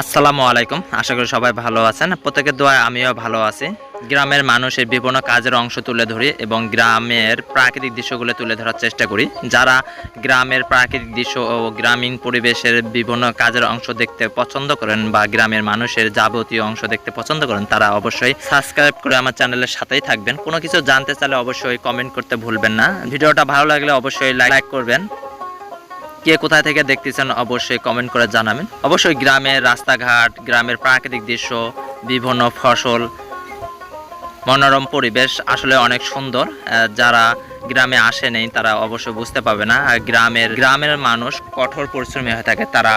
আসসালামু আলাইকুম। আশা করি সবাই ভালো আছেন। প্রত্যেকের দোয়ায় আমিও ভালো আছি। গ্রামের মানুষের বিভিন্ন কাজের অংশ তুলে ধরি এবং গ্রামের প্রাকৃতিক দৃশ্যগুলো তুলে ধরার চেষ্টা করি। যারা গ্রামের প্রাকৃতিক দৃশ্য ও গ্রামীণ পরিবেশের বিভিন্ন কাজের অংশ দেখতে পছন্দ করেন বা গ্রামের মানুষের যাবতীয় অংশ দেখতে পছন্দ করেন, তারা অবশ্যই সাবস্ক্রাইব করে আমার চ্যানেলের সাথেই থাকবেন। কোনো কিছু জানতে চাইলে অবশ্যই কমেন্ট করতে ভুলবেন না। ভিডিওটা ভালো লাগলে অবশ্যই লাইক করবেন। কে কোথায় থেকে দেখতেছেন অবশ্যই কমেন্ট করে জানাবেন। অবশ্যই গ্রামের রাস্তাঘাট, গ্রামের প্রাকৃতিক দৃশ্য, বিভিন্ন ফসল, মনোরম পরিবেশ আসলে অনেক সুন্দর। যারা গ্রামে আসে নেই, তারা অবশ্যই বুঝতে পারবে না। আর গ্রামের গ্রামের মানুষ কঠোর পরিশ্রমী হয়ে থাকে। তারা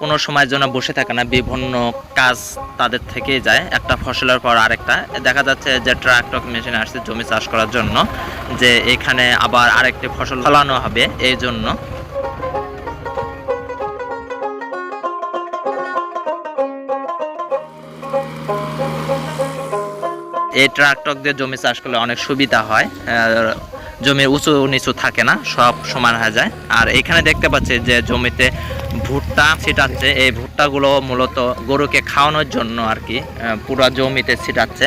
কোনো সময়ের জন্য বসে থাকে না। বিভিন্ন কাজ তাদের থেকেই যায়। একটা ফসলের পর আরেকটা। দেখা যাচ্ছে যে ট্রাক্টর মেশিন আসছে জমি চাষ করার জন্য। যে এখানে আবার আরেকটি ফসল ফলানো হবে। এই জন্য এই ট্রাক্টর দিয়ে জমি চাষ করলে অনেক সুবিধা হয়। জমির উঁচু নিচু থাকে না, সব সমান হয়ে যায়। আর এখানে দেখতে পাচ্ছি যে জমিতে ভুট্টা ছিটাচ্ছে। এই ভুট্টাগুলো মূলত গরুকে খাওয়ানোর জন্য আর কি পুরো জমিতে ছিটাচ্ছে।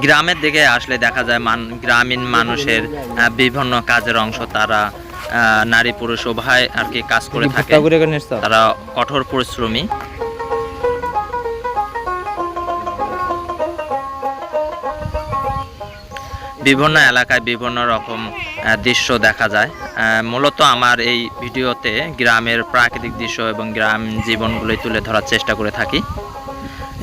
গ্রামের দিকে আসলে দেখা যায় মান গ্রামীণ মানুষের বিভিন্ন কাজের অংশ তারা আহ, নারী পুরুষ উভয় আর কি কাজ করে থাকে। তারা কঠোর পরিশ্রমী। বিভিন্ন এলাকায় বিভিন্ন রকম দৃশ্য দেখা যায়। আহ, মূলত আমার এই ভিডিওতে গ্রামের প্রাকৃতিক দৃশ্য এবং গ্রাম জীবনগুলোই তুলে ধরার চেষ্টা করে থাকি।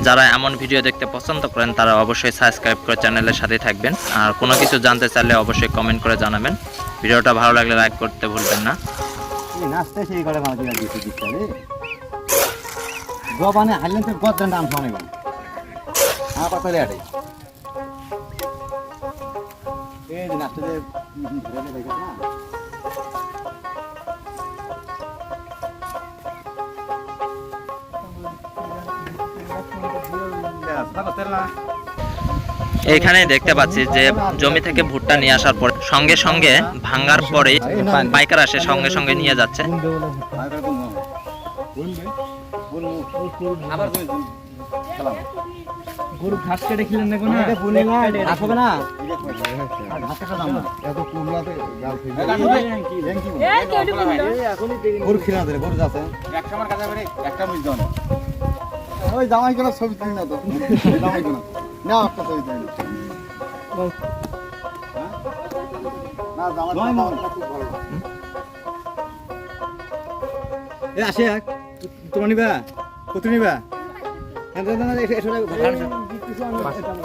যারা এমন ভিডিও দেখতে পছন্দ করেন, তারা অবশ্যই সাবস্ক্রাইব করে চ্যানেলের সাথে থাকবেন। আর কোনো কিছু জানতে চাইলে অবশ্যই কমেন্ট করে জানাবেন। ভিডিওটা ভালো লাগলে লাইক করতে ভুলবেন না। ধরে না? এখানে দেখতে পাচ্ছি যে জমি থেকে ভুট্টা নিয়ে আসার পর সঙ্গে সঙ্গে ভাঙ্গার পরেই পাইকার আসে সঙ্গে সঙ্গে নিয়ে যাচ্ছে। আবার সালাম গরু ঘাস কেটে খেলেন না? কোনো এটা বুনে না? আসবে না ঘাস কাটা না এত কুমড়াতে জাল ফেলে গরু খিলা ধরে গরু যাচ্ছে ওই জামাই কোনো ছবি তুলি না তো। জামাই কোনো না একটা ছবি তুলি না। হ্যাঁ? জামাই আসে তোমার নিবা? কত নিবা? হ্যাঁ,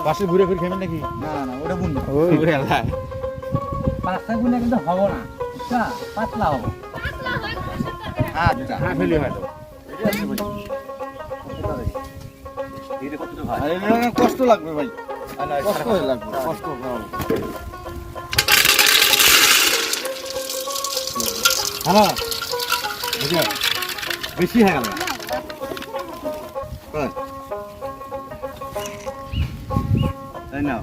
পাশে ঘুরে ফিরে খেবেন নাকি? না না ওটা বুন পাঁচটা গুণে কিন্তু হব না। বুঝছা? পাতলা হব। আচ্ছা। হ্যাঁ ফেলি হয়তো। কষ্ট লাগবে ভাই। কষ্ট লাগবে কষ্ট বুঝলে বেশি হয়ে গেল? তাই না?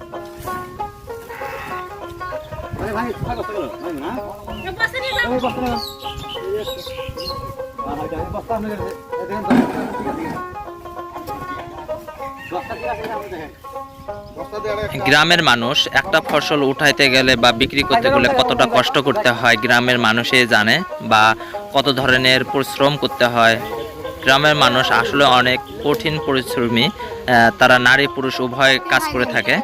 ভাই ভাই বস্তা নিয়ে যাও। না, ভাই, এই বস্তা আছে। বস্তা ঠিক গ্রামের মানুষ, একটা ফসল উঠাইতে গেলে বা বিক্রি করতে গেলে কতটা কষ্ট করতে হয় গ্রামের মানুষই জানে বা কত ধরনের পরিশ্রম করতে হয়। গ্রামের মানুষ আসলে অনেক কঠিন পরিশ্রমী তারা নারী পুরুষ উভয় কাজ করে থাকে।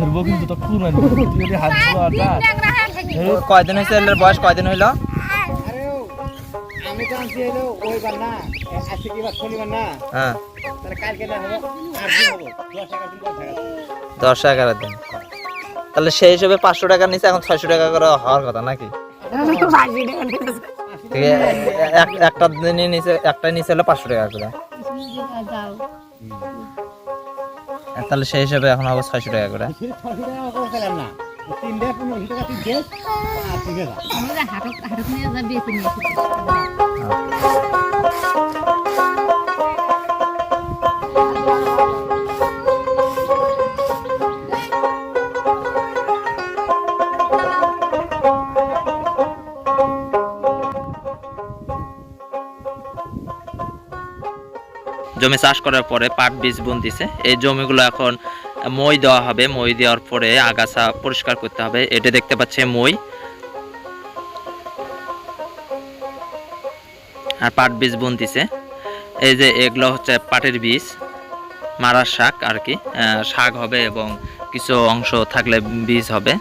ধরবো কিন্তু হাত কয়দিন হয়েছে এর বয়স? কয়দিন হইল? আরে ও, আমি তো আনছি হলো ওই না আজকে কি বার? শনিবার না? হ্যাঁ। তাহলে কালকে না হবে আট দিন হব দশ এগারো দিন দশ এগারো দিন। তাহলে সেই হিসেবে পাঁচশো টাকার নিচে এখন ছয়শো টাকা করে হওয়ার কথা নাকি? ঠিক আছে, এক- একটা দিনই নিচে একটা নিচে হলো পাঁচশো টাকা করে। তাহলে সেই হিসেবে এখন হবে ছয়শো টাকা করে। না। তিনটে পনেরোশো টাকা তুই দে আর তুই গেলা আমরা হাটক হাটক নিয়ে যা বেশি নিয়ে জমি চাষ করার পরে পাট বীজ বুন দিছে এই জমিগুলো এখন মই দেওয়া হবে, মই দেওয়ার পরে আগাছা পরিষ্কার করতে হবে। এটা দেখতে পাচ্ছে মই। আর পাট বীজ বুন দিছে এই যে এগুলো হচ্ছে পাটের বীজ, মারার শাক আর কি। শাক হবে এবং কিছু অংশ থাকলে বীজ হবে।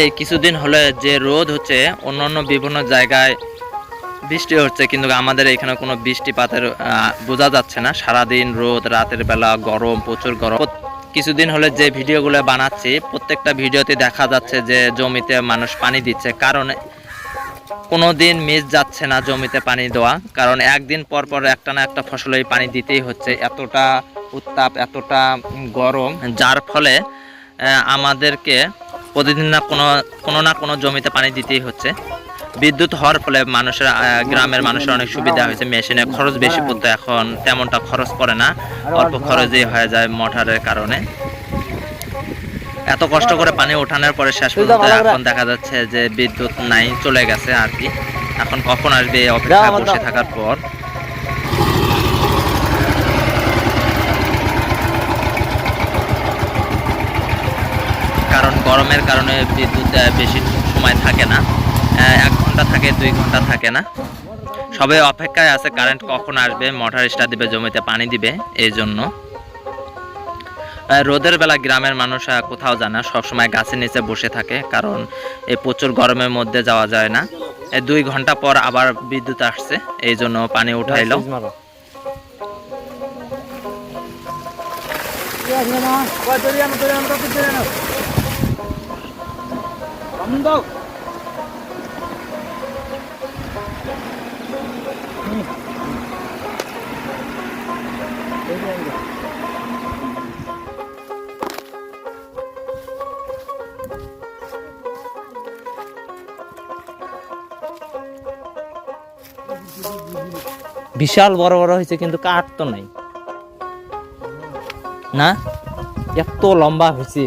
এই কিছুদিন হলে যে রোদ হচ্ছে, অন্যান্য বিভিন্ন জায়গায় বৃষ্টি হচ্ছে, কিন্তু আমাদের এখানে কোনো বৃষ্টিপাতের বোঝা যাচ্ছে না। সারাদিন রোদ, রাতের বেলা গরম, প্রচুর গরম। কিছুদিন হলে যে ভিডিওগুলো বানাচ্ছি, প্রত্যেকটা ভিডিওতে দেখা যাচ্ছে যে জমিতে মানুষ পানি দিচ্ছে। কারণ কোনো দিন মিস যাচ্ছে না জমিতে পানি দেওয়া। কারণ একদিন পর পর একটা না একটা ফসলে পানি দিতেই হচ্ছে। এতটা উত্তাপ, এতটা গরম, যার ফলে আমাদেরকে প্রতিদিন না কোনো কোনো না কোনো জমিতে পানি দিতেই হচ্ছে। বিদ্যুৎ হওয়ার ফলে মানুষের গ্রামের মানুষের অনেক সুবিধা হয়েছে মেশিনে খরচ বেশি পড়তো এখন তেমনটা খরচ পড়ে না অল্প খরচেই হয়ে যায় মোটরের কারণে। এত কষ্ট করে পানি ওঠানোর পরে শেষ পর্যন্ত এখন দেখা যাচ্ছে যে বিদ্যুৎ নাই চলে গেছে আর কি। এখন কখন আসবে অপেক্ষা বসে থাকার পর কারণ গরমের কারণে বিদ্যুৎ বেশি সময় থাকে না। এক ঘণ্টা থাকে, দুই ঘণ্টা থাকে না। সবাই অপেক্ষায় আছে, কারেন্ট কখন আসবে, মোটর স্টার দিবে, জমিতে পানি দিবে, এই জন্য। রোদের বেলা গ্রামের মানুষ কোথাও যায় না, সবসময় গাছের নিচে বসে থাকে, কারণ এই প্রচুর গরমের মধ্যে যাওয়া যায় না। দুই ঘণ্টা পর আবার বিদ্যুৎ আসছে, এই জন্য পানি উঠাইলো বিশাল বড় বড় হয়েছে কিন্তু কাঠ তো নাই। না? এত লম্বা হয়েছে।